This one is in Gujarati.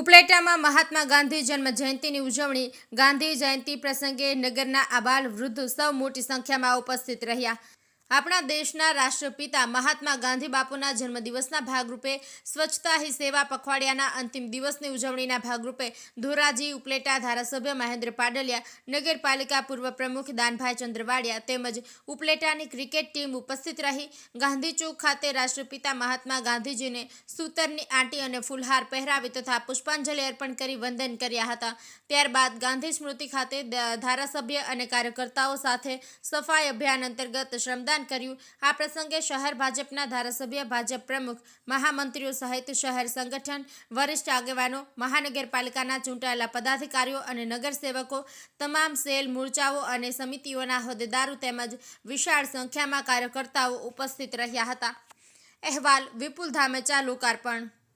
નગરમાં મહાત્મા ગાંધી જન્મ જયંતિની ઉજવણી. ગાંધી જયંતિ પ્રસંગે નગરના આબાલ વૃદ્ધ સૌ મોટી સંખ્યામાં ઉપસ્થિત રહ્યા. આપણા દેશના રાષ્ટ્રપિતા મહાત્મા ગાંધી બાપુના જન્મદિવસના ભાગરૂપે સ્વચ્છતા હી સેવા પખવાડિયાના અંતિમ દિવસની ઉજવણીના ભાગરૂપે ધોરાજી ઉપલેટા ધારાસભ્ય મહેન્દ્ર પાડલિયા, નગરપાલિકા પૂર્વ પ્રમુખ દાનભાઈ ચંદ્રવાડિયા તેમજ ઉપલેટાની ક્રિકેટ ટીમ ઉપસ્થિત રહી. ગાંધી ચોક ખાતે રાષ્ટ્રપિતા મહાત્મા ગાંધીજીને સૂતરની આંટી અને ફૂલહાર પહેરાવી તથા પુષ્પાંજલિ અર્પણ કરી વંદન કર્યા હતા. ત્યારબાદ ગાંધી સ્મૃતિ ખાતે ધારાસભ્ય અને કાર્યકર્તાઓ સાથે સફાઈ અભિયાન અંતર્ગત શ્રમદાન કર્યું. આ પ્રસંગે શહેર ભાજપના ધારાસભ્ય, ભાજપ પ્રમુખ, મહામંત્રીઓ સહિત શહેર સંગઠન, વરિષ્ઠ આગેવાનો, મહાનગરપાલિકાના ચૂંટાયેલા પદાધિકારીઓ અને નગરસેવકો, તમામ સેલ મોરચાઓ અને સમિતિઓના હોદ્દેદારો તેમજ વિશાળ સંખ્યામાં કાર્યકર્તાઓ ઉપસ્થિત રહ્યા હતા. અહેવાલ વિપુલ ધામેચા, લોકાર્પણ.